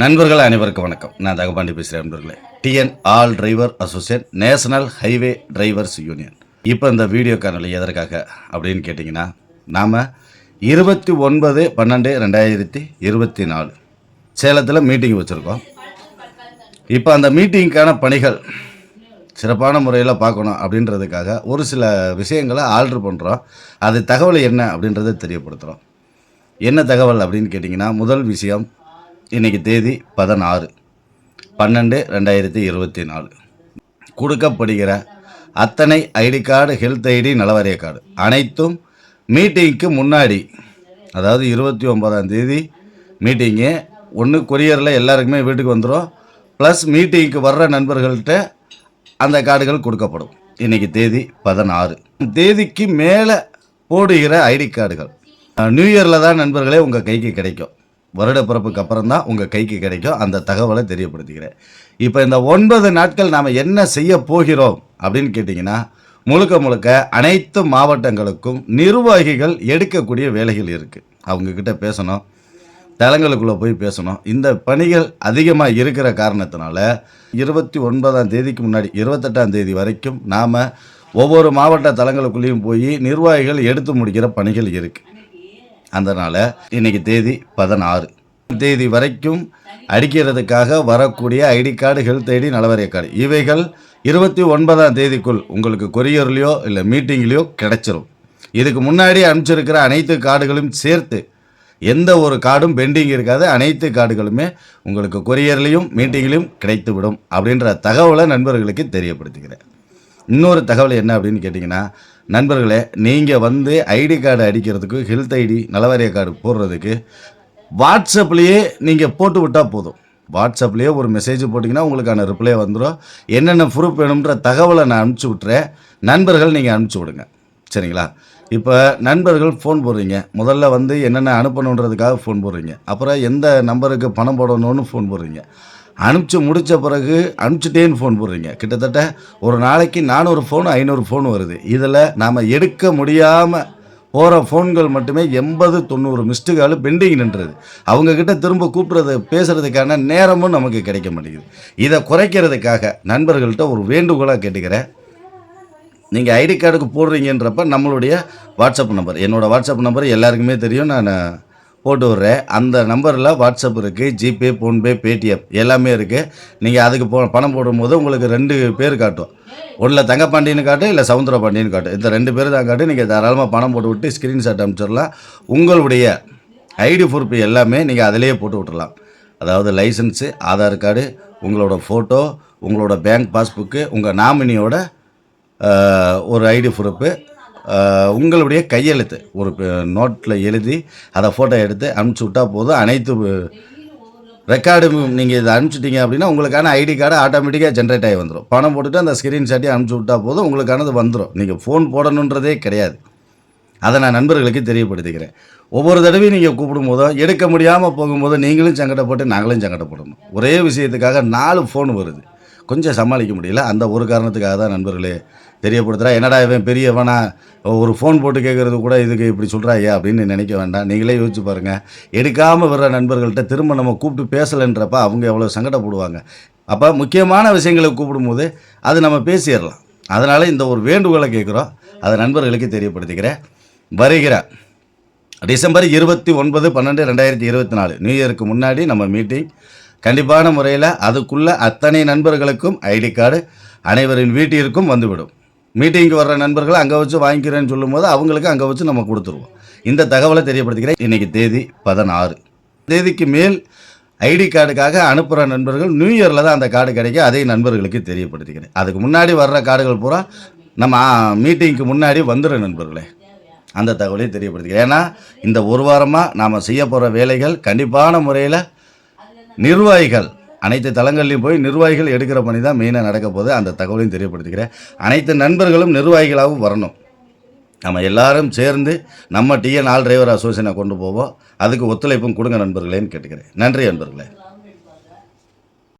நண்பர்கள் அனைவருக்கும் வணக்கம். நான் தகபாண்டி பேசுகிறேன் நண்பர்களே. TN all driver associate national highway drivers union இப்போ இந்த வீடியோ காணொலி எதற்காக அப்படின்னு கேட்டிங்கன்னா நாம் இருபத்தி ஒன்பது பன்னெண்டு ரெண்டாயிரத்தி இருபத்தி நாலு சேலத்தில் மீட்டிங் வச்சுருக்கோம். இப்போ அந்த மீட்டிங்க்கான பணிகள் சிறப்பான முறையில் பார்க்கணும் அப்படின்றதுக்காக ஒரு சில விஷயங்களை ஆல்ட்ரு பண்ணுறோம் அது தகவல் என்ன அப்படின்றத தெரியப்படுத்துகிறோம் என்ன தகவல் அப்படின்னு கேட்டிங்கன்னா முதல் விஷயம் இன்றைக்கி தேதி பதினாறு. பன்னெண்டு ரெண்டாயிரத்தி இருபத்தி நாலு. கொடுக்கப்படுகிற அத்தனை ஐடி கார்டு ஹெல்த் ஐடி நலவாரிய கார்டு அனைத்தும் மீட்டிங்க்கு முன்னாடி அதாவது இருபத்தி ஒன்பதாம் தேதி மீட்டிங்கு. ஒன்று கொரியரில் எல்லாருக்குமே வீட்டுக்கு வந்துடும் ப்ளஸ் மீட்டிங்க்கு வர்ற நண்பர்கள்ட்ட அந்த கார்டுகள் கொடுக்கப்படும். இன்றைக்கி தேதி பதினாறு. தேதிக்கு மேலே போடுகிற ஐடி கார்டுகள். நியூ இயரில் தான் நண்பர்களே உங்கள் கைக்கு கிடைக்கும். வருட பிறப்புக்கு அப்புறம் தான் உங்கள் கைக்கு கிடைக்கும். அந்த தகவலை தெரியப்படுத்திக்கிறேன். இப்போ இந்த ஒன்பது நாட்கள் நாம் என்ன செய்ய போகிறோம் அப்படின்னு கேட்டிங்கன்னா முழுக்க முழுக்க அனைத்து மாவட்டங்களுக்கும் நிர்வாகிகள் எடுக்கக்கூடிய வேலைகள் இருக்குது அவங்கக்கிட்ட பேசணும். தலங்களுக்குள்ளே போய் பேசணும். இந்த பணிகள் அதிகமாக இருக்கிற காரணத்தினால இருபத்தி ஒன்பதாம் தேதிக்கு முன்னாடி இருபத்தெட்டாம் தேதி வரைக்கும் நாம் ஒவ்வொரு மாவட்ட தளங்களுக்குள்ளேயும் போய் நிர்வாகிகள் எடுத்து முடிக்கிற பணிகள் இருக்குது அதனால் இன்னைக்கு தேதி பதினாறு. தேதி வரைக்கும் அடிக்கிறதுக்காக வரக்கூடிய ஐடி கார்டு ஹெல்த் ஐடி நலவரிய கார்டு. இவைகள் இருபத்தி ஒன்பதாம் தேதிக்குள் உங்களுக்கு கொரியர்லேயோ இல்லை மீட்டிங்லேயோ கிடைச்சிரும். இதுக்கு முன்னாடி அனுப்பிச்சிருக்கிற அனைத்து கார்டுகளும் சேர்த்து எந்த ஒரு கார்டும் பெண்டிங் இருக்காது. அனைத்து கார்டுகளுமே உங்களுக்கு கொரியர்லேயும் மீட்டிங்லேயும் கிடைத்து விடும் அப்படின்ற தகவலை நண்பர்களுக்கு தெரியப்படுத்துகிறேன். இன்னொரு தகவல் என்ன அப்படின்னு கேட்டிங்கன்னா நண்பர்களே நீங்கள் வந்து ஐடி கார்டு அடிக்கிறதுக்கு ஹெல்த் ஐடி நலவாரிய கார்டு போடுறதுக்கு வாட்ஸ்அப்லேயே நீங்கள் போட்டு விட்டால் போதும். வாட்ஸ்அப்லேயே ஒரு மெசேஜ் போட்டிங்கன்னா உங்களுக்கான ரிப்ளை வந்துடும் என்னென்ன ப்ரூஃப் வேணுன்ற தகவலை நான் அனுப்பிச்சி விட்றேன் நண்பர்கள் நீங்கள் அனுப்பிச்சி விடுங்க. சரிங்களா? இப்போ நண்பர்கள் ஃபோன் போடுறீங்க. முதல்ல வந்து என்னென்ன அனுப்பணுன்றதுக்காக ஃபோன் போடுறீங்க. அப்புறம் எந்த நம்பருக்கு பணம் போடணும்னு ஃபோன் போடுறீங்க. அனுப்பிச்சு முடித்த பிறகு அனுப்பிச்சிட்டேன்னு ஃபோன் போடுறீங்க. கிட்டத்தட்ட ஒரு நாளைக்கு நானூறு ஃபோன் ஐநூறு ஃபோன் வருது. இதில் நாம் எடுக்க முடியாமல் போகிற ஃபோன்கள் மட்டுமே எண்பது தொண்ணூறு மிஸ்டு கால் பெண்டிங் நின்றது. அவங்கக்கிட்ட திரும்ப கூப்பிட்றது பேசுகிறதுக்கான நேரமும் நமக்கு கிடைக்க மாட்டேங்குது. இதை குறைக்கிறதுக்காக நண்பர்கள்ட்ட ஒரு வேண்டுகோளாக கேட்டுக்கிறேன். நீங்கள் ஐடி கார்டுக்கு போடுறீங்கன்றப்ப நம்மளுடைய வாட்ஸ்அப் நம்பர் என்னோடய வாட்ஸ்அப் நம்பர் எல்லாருக்குமே தெரியும். நான் போட்டு விட்றேன் அந்த நம்பரில் வாட்ஸ்அப் இருக்குது ஜிபே ஃபோன்பே பேடிஎம் எல்லாமே இருக்குது நீங்கள் அதுக்கு போ பணம் போடும்போது உங்களுக்கு ரெண்டு பேர் காட்டும். ஒன்றில் தங்கப்பாண்டின்னு காட்டும் இல்லை சவுந்தர பாண்டியன்னு காட்டும் இந்த ரெண்டு பேர் தான் காட்டும் நீங்கள் தாராளமாக பணம் போட்டு விட்டு ஸ்க்ரீன்ஷாட் அனுப்பிச்சிடலாம். உங்களுடைய ஐடி ப்ரூஃப் எல்லாமே நீங்கள் அதிலேயே போட்டு விட்டுறலாம் அதாவது லைசன்ஸு ஆதார் கார்டு உங்களோட ஃபோட்டோ உங்களோட பேங்க் பாஸ்புக்கு உங்கள் நாமினியோட ஒரு ஐடி ப்ரூஃபு உங்களுடைய கையெழுத்து. ஒரு நோட்டில் எழுதி அதை ஃபோட்டோ எடுத்து அனுப்பிச்சி விட்டால் போதும். அனைத்து ரெக்கார்டு நீங்கள் இதை அனுப்பிச்சிட்டீங்க அப்படின்னா உங்களுக்கான ஐடி கார்டு ஆட்டோமேட்டிக்காக ஜென்ரேட் ஆகி வந்துடும் பணம் போட்டுட்டு அந்த ஸ்க்ரீன்ஷாட்டி அனுப்பிச்சி விட்டால் போதும். உங்களுக்கானது வந்துடும் நீங்கள் ஃபோன் போடணுன்றதே கிடையாது. அதை நான் நண்பர்களுக்கு தெரியப்படுத்திக்கிறேன். ஒவ்வொரு தடவையும் நீங்கள் கூப்பிடும் போதும் எடுக்க முடியாமல் போகும்போது நீங்களும் சங்கடப்பட்டு நாங்களும் சங்கடப்படணும். ஒரே விஷயத்துக்காக நாலு ஃபோன் வருது. கொஞ்சம் சமாளிக்க முடியல. அந்த ஒரு காரணத்துக்காக தான் நண்பர்களே தெரியப்படுத்துகிறா என்னடா இவன் பெரியவனா? ஒரு ஃபோன் போட்டு கேட்குறது கூட இதுக்கு இப்படி சொல்கிறாயா அப்படின்னு நினைக்க வேண்டாம். நீங்களே யோசிச்சு பாருங்கள் எடுக்காமல் வர்ற நண்பர்கள்ட்ட திரும்ப நம்ம கூப்பிட்டு பேசலைன்றப்ப அவங்க எவ்வளோ சங்கடப்படுவாங்க. அப்போ முக்கியமான விஷயங்களை கூப்பிடும்போது அது நம்ம பேசிடலாம். அதனால் இந்த ஒரு வேண்டுகோளை கேட்குறோம் அதை நண்பர்களுக்கு தெரியப்படுத்திக்கிறேன். வருகிற டிசம்பர் இருபத்தி ஒன்பது பன்னெண்டு ரெண்டாயிரத்தி இருபத்தி நாலு நியூ இயருக்கு முன்னாடி நம்ம மீட்டிங் கண்டிப்பான முறையில் அதுக்குள்ள அத்தனை நண்பர்களுக்கும் ஐடி கார்டு அனைவரின் வீட்டிற்கும் வந்துவிடும். மீட்டிங்க்கு வர்ற நண்பர்கள் அங்கே வச்சு வாங்கிக்கிறேன்னு சொல்லும்போது அவங்களுக்கு அங்கே வச்சு நம்ம கொடுத்துருவோம். இந்த தகவலை தெரியப்படுத்திக்கிறேன். இன்றைக்கி தேதி பதினாறு. தேதிக்கு மேல் ஐடி கார்டுக்காக அனுப்புகிற நண்பர்கள் நியூ இயரில் தான் அந்த கார்டு கிடைக்கும் அதை நண்பர்களுக்கு தெரியப்படுத்திக்கிறேன். அதுக்கு முன்னாடி வர்ற கார்டுகள் பூரா நம்ம மீட்டிங்க்கு முன்னாடி வந்துடுற நண்பர்களே. அந்த தகவலையும் தெரியப்படுத்திக்கிறேன். ஏன்னா இந்த ஒரு வாரமாக நாம் செய்ய போகிற வேலைகள் கண்டிப்பான முறையில் நிர்வாகிகள் அனைத்து தளங்கள்லையும் போய் நிர்வாகிகள் எடுக்கிற பணி தான் மெயினாக நடக்க போது அந்த தகவலையும் தெரியப்படுத்திக்கிறேன். அனைத்து நண்பர்களும் நிர்வாகிகளாகவும் வரணும். நம்ம எல்லாரும் சேர்ந்து நம்ம டிஎன் ஆல் டிரைவர் அசோசியனை கொண்டு போவோம். அதுக்கு ஒத்துழைப்பும் கொடுங்க நண்பர்களேன்னு கேட்டுக்கிறேன். நன்றி நண்பர்களே.